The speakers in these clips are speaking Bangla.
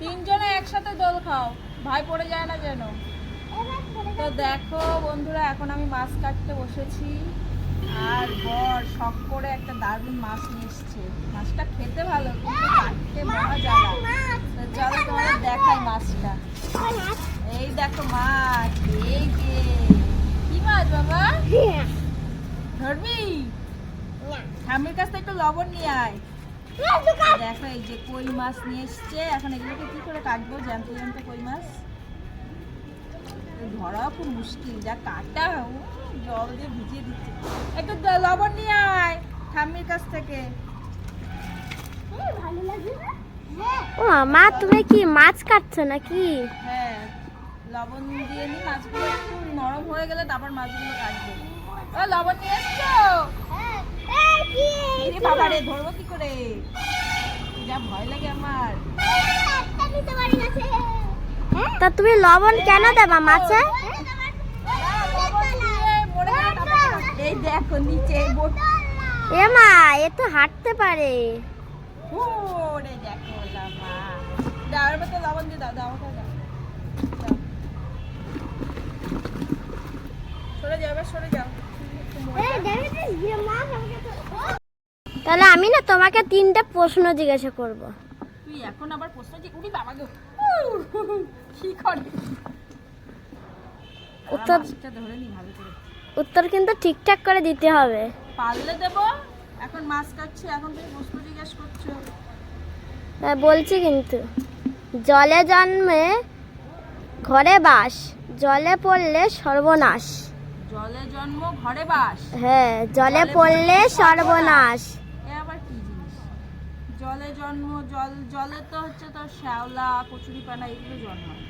তিনজনে একসাথে দোল খাও। ভাই পড়ে যায় না যেন। তো দেখো বন্ধুরা এখন আমি মাছ কাটতে বসেছি। আর বর শখ করে একটা দারুণ মাছ নিয়ে এসছে। মাছটা খেতে ভালো কিন্তু কাটতে মহা জ্বালা। তো চলো তোমাদের দেখাই মাছটা। এই দেখো মাছ এই যে। কি মাছ বাবা? ধরবি? ঠাম্মির কাছ থেকে একটু লবণ নিয়ে আয়। দেখো এই যে কই মাছ নিয়ে এসছে। এখন এগুলোকে কি করে কাটবো? জ্যান্ত জ্যান্ত কই মাছ? ধরাও খুব মুশকিল যা কাটা জল দিয়ে ভিজিয়ে দিচ্ছে। একটু লবণ নিয়ে আয় ঠাম্মির কাছ থেকে। ও মা তুমি কি মাছ কাটছো নাকি? হ্যাঁ লবণ দিয়ে নি মাছগুলো একটু নরম হয়ে গেলে তারপর মাছগুলো কাটবো। ও লবণ নিয়ে এসছো? ধরবো কি করে যা ভয় লাগে আমার তা তুমি লবণ কেন দেবা মাছে। এই দেখো নিচে এ মা এ তো হাঁটতে পারে ওরে দেখো লামা দাও এবার তো লবণ দিয়ে দাও দাও আমাকে দাও দাও। সরে যাও এবার সরে যাও। তাহলে আমি না তোমাকে তিনটা প্রশ্ন জিজ্ঞাসা করব। তুই এখন আবার প্রশ্ন উড়ি বাবা গো। কি করবি উত্তর- করে। উত্তর কিন্তু ঠিকঠাক করে দিতে হবে। পারলে দেবো এখন মাছ কাটছি এখন তুমি প্রশ্ন জিজ্ঞেস করছ। তা বলছি কিন্তু জলে জন্মে ঘরে বাস জলে পড়লে সর্বনাশ। জলে জন্ম ঘরে বাস। হ্যাঁ জলে পড়লে সর্বনাশ। জলে জন্ম জল জলে তো হচ্ছে তোর শ্যাওলা কচুরিপানা এগুলো জন্মায়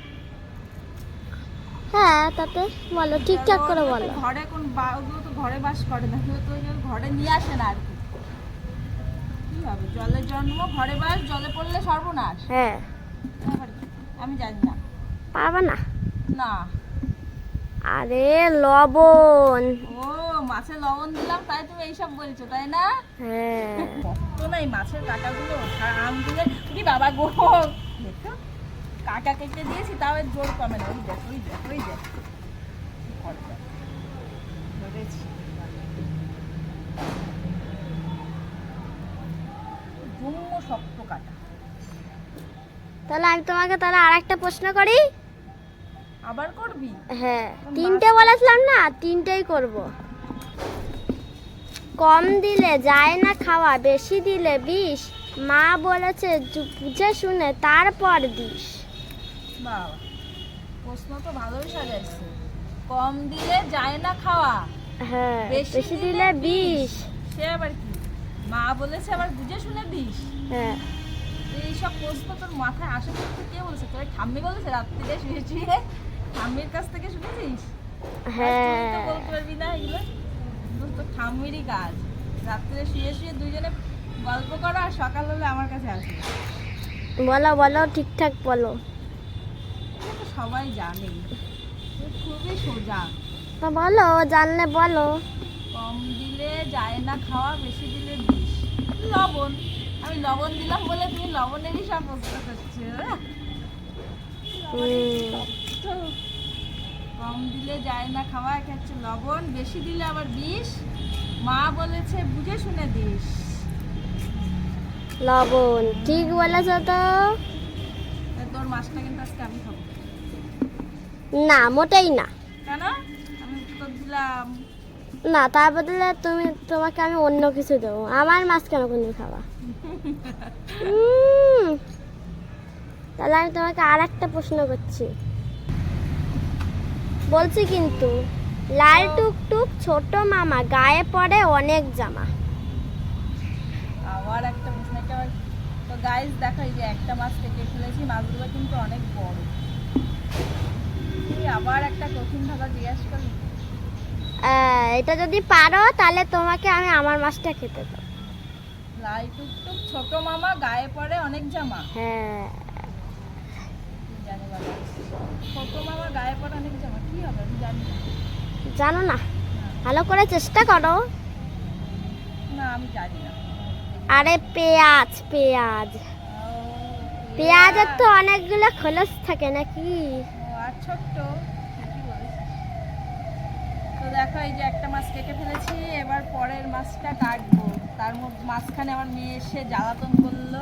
হ্যাঁ তাতে বলো ঠিকঠাক করে বলো। ঘরে কোন ওগুলো তো ঘরে বাস করে না ওগুলো তো ঘরে নিয়ে আসে না আর কি। কি হবে? জলে জন্ম ঘরে বাস জলে পড়লে সর্বনাশ। হ্যাঁ। আমি জানি না। পারবা না? না। আরে লবণ। ও মাছে লবণ দিলাম তাই তুমি এইসব বলছো তাই না? হ্যাঁ। তো না এই মাছের কাঁটাগুলো? আম দিলে কি বাবা গো? দেখো কাঁটা কেটে দিয়েছি তাও এর জোর কমে না। ওই দেখ ওই দেখ ওই দেখ। শক্ত কাটা। তাহলে আমি তোমাকে তাহলে আর একটা প্রশ্ন করি? আবার করবি? হ্যাঁ তিনটে বলেছিলাম না তিনটেই করব। কম দিলে যায় না খাওয়া বেশি দিলে বিষ। মা বলেছে বুঝে শুনে তারপর দিস। বাবা প্রশ্ন তো ভালোই সাজাইছে। কম দিলে যায় না খাওয়া হ্যাঁ বেশি দিলে বিষ। সে আবার কি? মা বলেছে আবার বুঝে শুনে দিস হ্যাঁ। এইসব প্রশ্ন তোর মাথায় আসে কে বলেছে? তোর ঠাম্মি বলেছে রাত্রিরে শুয়ে শুয়ে ঠাম্মির কাছ থেকে শুনেছিস? হ্যাঁ। বলতে পারবি না এগুলো। এগুলো তো ঠাম্মিরই কাজ। রাত্রিরে শুয়ে শুয়ে দুইজনে গল্প করো আর সকাল হলে আমার কাছে আসবে। বলো বলো ঠিকঠাক বলো। সবাই জানে। খুবই সোজা। তো বলো জানলে বলো। কম দিলে যায় না খাওয়া বেশি দিলে বিষ। লবণ। আমি লবণ দিলাম বলে তুমি লবণেরই সব করছ। কম দিলে যায় না খাওয়া এটা হচ্ছে লবণ বেশি দিলে আবার বিষ। মা বলেছে বুঝে শুনে দিস। লবণ ঠিক বলেছ তো। তোর মাছটা কিন্তু আজকে আমি খাব। না মোটেই না। কেন? আমি তো দিলাম। না তার বদলে তুমি তোমাকে আমি অন্য কিছু দেবো। আমার মাছ কেন খাবা? উম, তাহলে আমি তোমাকে আর একটা প্রশ্ন করছি। বলছি কিন্তু লাল টুকটুক ছোট মামা গায়ে পড়ে অনেক জামা। আবার একটা প্রশ্ন একটা তো গাইস দেখো এই যে একটা মাছ কেটে ফেলেছি মাছগুলো কিন্তু অনেক বড়। আবার একটা কঠিন ভাষা জিজ্ঞাসা করলি এটা যদি পারো তাহলে তোমাকে আমি আমার মাছটা খেতে দেবো। লাই টুকটুক ছোট মামা গায়ে পড়ে অনেক জামা। হ্যাঁ। জানি না? ভালো করে চেষ্টা করো। আরে পেঁয়াজ পেঁয়াজ। পেঁয়াজের তো অনেকগুলো খোলস থাকে নাকি? ছোট্ট দেখো, এই যে একটা মাছ কেটে ফেলেছি, এবার পরের মাছটা কাটবো। তার মধ্যে মাঝখানে আমার মেয়ে এসে জ্বালাতন করল।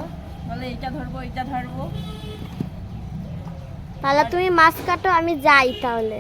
বলে, এইটা ধরবো এইটা ধরবো। তাহলে তুমি মাছ কাটো আমি যাই তাহলে।